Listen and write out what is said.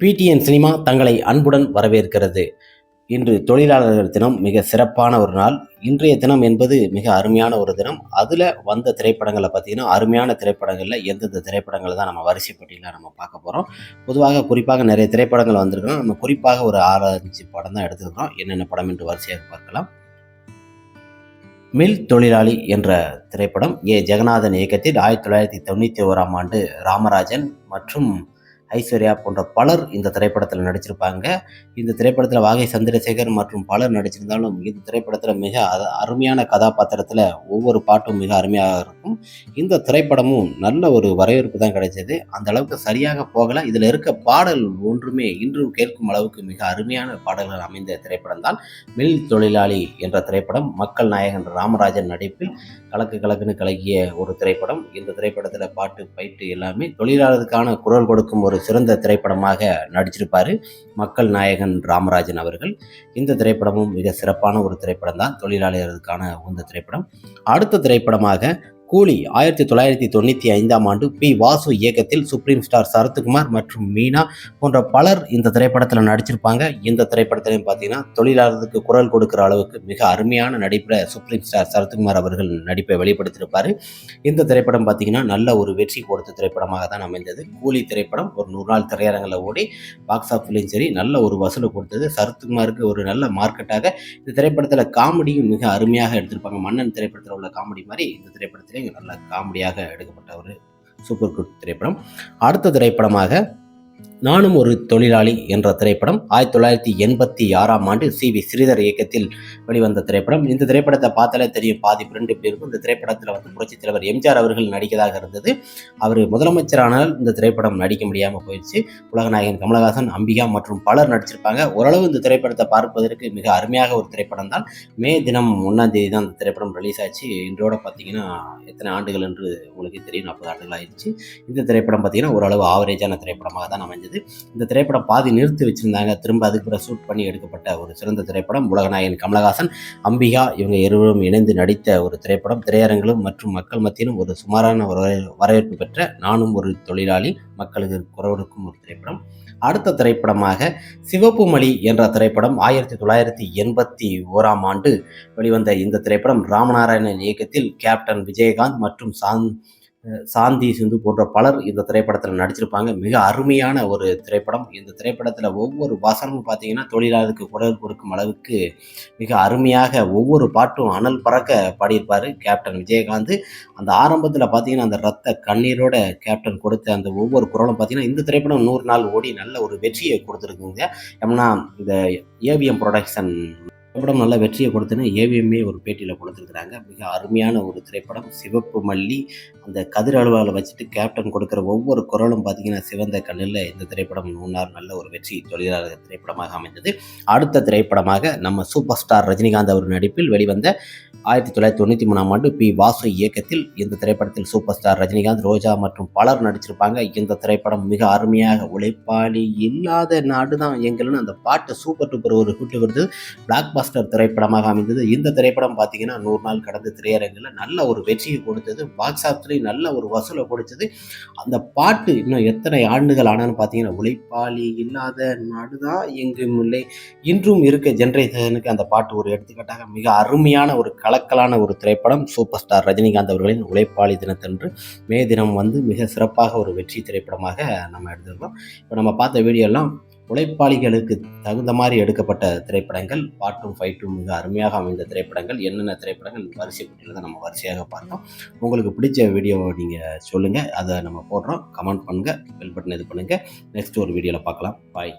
PTN cinema தங்களை அன்புடன் வரவேற்கிறது. இன்று தொழிலாளர்கள் தினம் மிக சிறப்பான ஒரு நாள். இன்றைய தினம் என்பது மிக அருமையான ஒரு தினம். அதில் வந்த திரைப்படங்களை பார்த்தீங்கன்னா அருமையான திரைப்படங்களில் எந்தெந்த திரைப்படங்கள் தான் நம்ம வரிசைப்பட்டியலில் நம்ம பார்க்க போகிறோம் பொதுவாக குறிப்பாக நிறைய திரைப்படங்கள் வந்திருக்கோம் நம்ம குறிப்பாக ஒரு ஆறு அஞ்சு படம் தான் எடுத்துருக்கோம் என்னென்ன படம் என்று வரிசையாக பார்க்கலாம். மில் தொழிலாளி என்ற திரைப்படம் ஏ. ஜெகநாதன் இயக்கத்தில் ஆயிரத்தி தொள்ளாயிரத்தி தொண்ணூற்றி ஓராம் ஆண்டு ராமராஜன் மற்றும் ஐஸ்வர்யா போன்ற பலர் இந்த திரைப்படத்தில் நடிச்சிருப்பாங்க. இந்த திரைப்படத்தில் வாகை சந்திரசேகர் மற்றும் பலர் நடிச்சிருந்தாலும் இந்த திரைப்படத்தில் மிக அருமையான கதாபாத்திரத்தில் ஒவ்வொரு பாட்டும் மிக அருமையாக இருக்கும். இந்த திரைப்படமும் நல்ல ஒரு வரவேற்பு தான் கிடைச்சது. அந்த அளவுக்கு சரியாக போகலை. இதில் இருக்க பாடல் ஒன்றுமே இன்றும் கேட்கும் அளவுக்கு மிக அருமையான பாடல்கள் அமைந்த திரைப்படம் தான் மில் தொழிலாளி என்ற திரைப்படம். மக்கள் நாயகன் ராமராஜன் நடிப்பில் கலக்கு கலக்குன்னு கலக்கிய ஒரு திரைப்படம். இந்த திரைப்படத்தில் பாட்டு பைட்டு எல்லாமே தொழிலாளருக்கான குரல் கொடுக்கும் ஒரு சிறந்த திரைப்படமாக நடிச்சிருப்பார் மக்கள் நாயகன் ராமராஜன் அவர்கள். இந்த திரைப்படமும் மிக சிறப்பான ஒரு திரைப்படம் தான் தொழிலாளர்களுக்கான உந்த திரைப்படம். அடுத்த திரைப்படமாக கூலி ஆயிரத்தி தொள்ளாயிரத்தி தொண்ணூற்றி ஐந்தாம் ஆண்டு பி வாசு இயக்கத்தில் சுப்ரீம் ஸ்டார் சரத்குமார் மற்றும் மீனா போன்ற பலர் இந்த திரைப்படத்தில் நடிச்சிருப்பாங்க. இந்த திரைப்படத்திலையும் பார்த்தீங்கன்னா தொழிலாளருக்கு குரல் கொடுக்குற அளவுக்கு மிக அருமையான நடிப்பில் சுப்ரீம் ஸ்டார் சரத்குமார் அவர்கள் நடிப்பை வெளிப்படுத்தியிருப்பார். இந்த திரைப்படம் பார்த்தீங்கன்னா நல்ல ஒரு வெற்றி கொடுத்த திரைப்படமாக தான் அமைந்தது. கூலி திரைப்படம் ஒரு நூறு நாள் திரையரங்கில் ஓடி பாக்ஸ் ஆஃப்லையும் சரி நல்ல ஒரு வசூல் கொடுத்தது. சரத்குமாருக்கு ஒரு நல்ல மார்க்கெட்டாக இந்த திரைப்படத்தில் காமெடியும் மிக அருமையாக எடுத்திருப்பாங்க. மன்னன் திரைப்படத்தில் உள்ள காமெடி மாதிரி இந்த திரைப்படத்தில் நல்ல காமெடியாக எடுக்கப்பட்ட ஒரு சூப்பர் குட் திரைப்படம். அடுத்த திரைப்படமாக நானும் ஒரு தொழிலாளி என்ற திரைப்படம் ஆயிரத்தி தொள்ளாயிரத்தி எண்பத்தி ஆறாம் ஆண்டு சி வி ஸ்ரீதர் இயக்கத்தில் வெளிவந்த திரைப்படம். இந்த திரைப்படத்தை பார்த்தாலே தெரியும் பாதி பிரிண்ட் இப்படி இருக்கும் இந்த திரைப்படத்தில் வந்து புரட்சித் தலைவர் எம்ஜிஆர் அவர்கள் நடிக்கதாக இருந்தது. அவர் முதலமைச்சரானால் இந்த திரைப்படம் நடிக்க முடியாமல் போயிடுச்சு. உலகநாயகன் கமலஹாசன் அம்பிகா மற்றும் பலர் நடிச்சிருப்பாங்க. ஓரளவு இந்த திரைப்படத்தை பார்ப்பதற்கு மிக அருமையாக ஒரு திரைப்படம் தான். மே தினம் ஒன்றாம் தேதி தான் இந்த திரைப்படம் ரிலீஸ் ஆச்சு. இன்றோட பார்த்தீங்கன்னா எத்தனை ஆண்டுகள் என்று உங்களுக்கு தெரியும். நாற்பது ஆண்டுகள் ஆயிடுச்சு. இந்த திரைப்படம் பார்த்தீங்கன்னா ஓரளவு ஆவரேஜான திரைப்படமாக தான் அமைஞ்சது. இந்த திரைப்படம் பாதி நிறுத்தி வச்சிருந்தாங்க. திரும்ப அதுக்கு பிறகு ஷூட் பண்ணி எடுக்கப்பட்ட ஒரு சிறந்த திரைப்படம் உலகநாயகன் கமலஹாசன். அம்பிகா இவங்க இருவரும் இணைந்து நடித்த ஒரு திரைப்படம். திரையரங்கிலும் மற்றும் மக்கள் மத்தியிலும் ஒரு சுமாரான ஒரு வரவேற்பு பெற்ற நானும் ஒரு தொழிலாளி மக்களுக்கு குரவெடுக்கும் ஒரு திரைப்படம். அடுத்த திரைப்படமாக சிவப்பு மலி என்ற திரைப்படம் ஆயிரத்தி தொள்ளாயிரத்தி எண்பத்தி ஓராம் ஆண்டு வெளிவந்த இந்த திரைப்படம் ராமநாராயணன் இயக்கத்தில் கேப்டன் விஜயகாந்த் மற்றும் சாந்த் சாந்தி சிந்து போன்ற பலர் இந்த திரைப்படத்தில் நடிச்சிருப்பாங்க. மிக அருமையான ஒரு திரைப்படம். இந்த திரைப்படத்தில் ஒவ்வொரு வசனமும் பார்த்தீங்கன்னா தொழிலாளருக்கு குரல் கொடுக்கும் அளவுக்கு மிக அருமையாக ஒவ்வொரு பாட்டும் அனல் பறக்க பாடியிருப்பார் கேப்டன் விஜயகாந்த். அந்த ஆரம்பத்தில் பார்த்தீங்கன்னா அந்த ரத்த கண்ணீரோட கேப்டன் கொடுத்த அந்த ஒவ்வொரு குரலும் பார்த்தீங்கன்னா இந்த திரைப்படம் நூறு நாள் ஓடி நல்ல ஒரு வெற்றியை கொடுத்துருக்குங்க. ஏன்னா இந்த ஏவிஎம் ப்ரொடக்ஷன் திரைப்படம் நல்ல வெற்றியை கொடுத்துன்னு ஏவிஎம்ஏ ஒரு பேட்டியில் கொடுத்துருக்குறாங்க. மிக அருமையான ஒரு திரைப்படம். சிவப்பு மல்லி அந்த கதிர் அலுவலில் வச்சுட்டு கேப்டன் கொடுக்குற ஒவ்வொரு குரலும் பார்த்தீங்கன்னா சிவந்த கல்லில் இந்த திரைப்படம் முன்னாள் நல்ல ஒரு வெற்றி தொழிலாளர் திரைப்படமாக அமைந்தது. அடுத்த திரைப்படமாக நம்ம சூப்பர் ஸ்டார் ரஜினிகாந்த் அவர் நடிப்பில் வெளிவந்த ஆயிரத்தி தொள்ளாயிரத்தி தொண்ணூற்றி மூணாம் ஆண்டு பி வாசு இயக்கத்தில் இந்த திரைப்படத்தில் சூப்பர் ஸ்டார் ரஜினிகாந்த் ரோஜா மற்றும் பலர் நடிச்சிருப்பாங்க. இந்த திரைப்படம் மிக அருமையாக உழைப்பாளி இல்லாத நாடு தான் எங்கள்னு அந்த பாட்டு சூப்பர் டூப்பர் ஒரு கூட்டு வருது. பிளாக் பஸ்டர் திரைப்படமாக அமைந்தது. இந்த திரைப்படம் பார்த்தீங்கன்னா நூறு நாள் கடந்த திரையரங்கில் நல்ல ஒரு வெற்றியை கொடுத்தது. பாக்ஸ் ஆஃபீஸ்லேயும் நல்ல ஒரு வசூலை கொடுத்தது. அந்த பாட்டு இன்னும் எத்தனை ஆண்டுகள் ஆனாலும் பார்த்தீங்கன்னா உழைப்பாளி இல்லாத நாடுதான் எங்கும் இல்லை. இன்றும் இருக்க ஜென்ரேஷனுக்கு அந்த பாட்டு ஒரு எடுத்துக்காட்டாக மிக அருமையான ஒரு கலக்கலான ஒரு திரைப்படம். சூப்பர் ஸ்டார் ரஜினிகாந்த் அவர்களின் உழைப்பாளி தினத்தன்று மே தினம் வந்து மிக சிறப்பாக ஒரு வெற்றி திரைப்படமாக நம்ம எடுத்திருக்கோம். இப்போ நம்ம பார்த்த வீடியோலாம் உழைப்பாளிகளுக்கு தகுந்த மாதிரி எடுக்கப்பட்ட திரைப்படங்கள் பாட்டும் ஃபைட்டும் மிக அருமையாக அமைந்த திரைப்படங்கள். என்னென்ன திரைப்படங்கள்? வரிசைப்பட்டியலை நம்ம வரிசையாக பார்த்தோம். உங்களுக்கு பிடிச்ச வீடியோவை நீங்கள் சொல்லுங்கள் அதை நம்ம போடுறோம். கமெண்ட் பண்ணுங்கள் பெல் பட்டன் இது பண்ணுங்கள் நெக்ஸ்ட் ஒரு வீடியோவில் பார்க்கலாம். பாய்